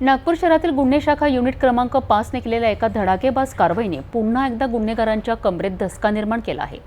नागपूर शहरातील गुन्हे शाखा युनिट क्रमांक पाचने केलेल्या एका धडाकेबाज कारवाईने पुन्हा एकदा गुन्हेगारांच्या कमरेत धसका निर्माण केला आहे.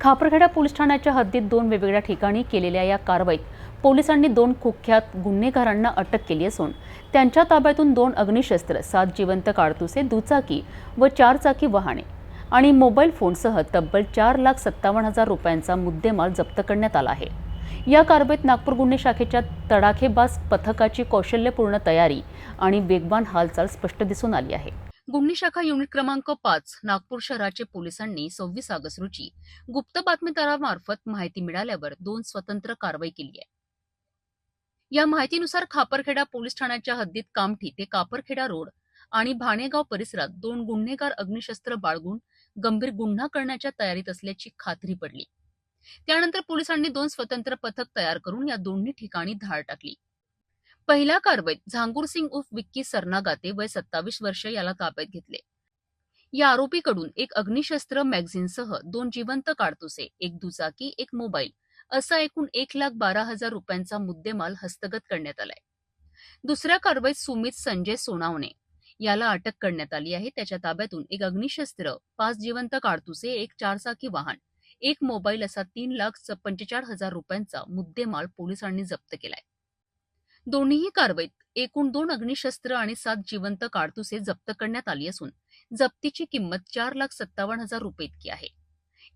खापरखेडा पोलीस ठाण्याच्या हद्दीत दोन वेगवेगळ्या ठिकाणी केलेल्या या कारवाईत पोलिसांनी दोन कुख्यात गुन्हेगारांना अटक केली असून त्यांच्या ताब्यातून दोन अग्निशस्त्र सात जिवंत काडतुसे दुचाकी व चारचाकी वाहने आणि मोबाईल फोनसह तब्बल चार लाख सत्तावन्न हजार रुपयांचा मुद्देमाल जप्त करण्यात आला आहे. या कारवाईत नागपूर गुन्हे शाखेच्या तडाखेबाज पथकाची कौशल्यपूर्ण तयारी आणि वेगवान हालचाल स्पष्ट दिसून आली आहे. गुन्हे शाखा युनिट क्रमांक पाच नागपूर शहराचे पोलिसांनी सव्वीस ऑगस्ट रोजी गुप्त बातमीदारामार्फत माहिती मिळाल्यावर दोन स्वतंत्र कारवाई केली आहे. या माहितीनुसार खापरखेडा पोलीस ठाण्याच्या हद्दीत कामठी ते कापरखेडा रोड आणि भाणेगाव परिसरात दोन गुन्हेगार अग्निशस्त्र बाळगून गंभीर गुन्हा करण्याच्या तयारीत असल्याची खात्री पडली. त्यानंतर पोलिसांनी दोन स्वतंत्र पथक तयार करून या दोन्ही ठिकाणी धाड टाकली. पहिल्या कारवाईत झांगूर सिंग उर्फ विक्की सरनागाते वय सत्तावीस वर्ष याला ताब्यात घेतले. या आरोपीकडून एक अग्निशस्त्र मॅगझिनसह दोन जिवंत काडतुसे एक दुचाकी एक मोबाईल असा एकूण एक लाख बारा हजार रुपयांचा मुद्देमाल हस्तगत करण्यात आलाय. दुसऱ्या कारवाईत सुमित संजय सोनावणे याला अटक करण्यात आली आहे. त्याच्या ताब्यातून एक अग्निशस्त्र पाच जिवंत काडतुसे एक चारचाकी वाहन एक मोबाईल असा तीन लाख पंचेचाळीस हजार रुपयांचा मुद्देमाल पोलिसांनी जप्त केलाय. दोन्हीही कारवाईत एकूण दोन अग्निशस्त्र आणि सात जिवंत काडतुसे जप्त करण्यात आली असून जप्तीची किंमत चार लाख सत्तावन्न हजार रुपये इतकी आहे.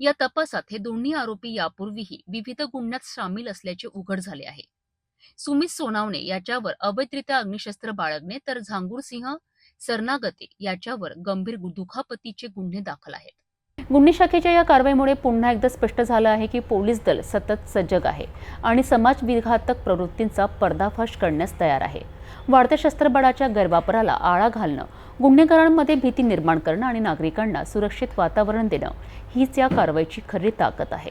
या तपासात हे दोन्ही आरोपी यापूर्वीही विविध गुन्ह्यात सामील असल्याचे उघड झाले आहे. सुमित सोनावणे याच्यावर अवैधरित्या अग्निशस्त्र बाळगणे तर झांगूर सिंह सरनागते याच्यावर गंभीर दुखापतीचे गुन्हे दाखल आहेत. गुन्हे शाखेच्या या कारवाईमुळे पुन्हा एकदा स्पष्ट झालं आहे की पोलीस दल सतत सजग आहे आणि समाजविघातक प्रवृत्तींचा पर्दाफाश करण्यास तयार आहे. वाढत्या शस्त्रबळाच्या गैरवापराला आळा घालणं गुन्हेगारांमध्ये भीती निर्माण करणं आणि नागरिकांना सुरक्षित वातावरण देणं हीच या कारवाईची खरी ताकद आहे.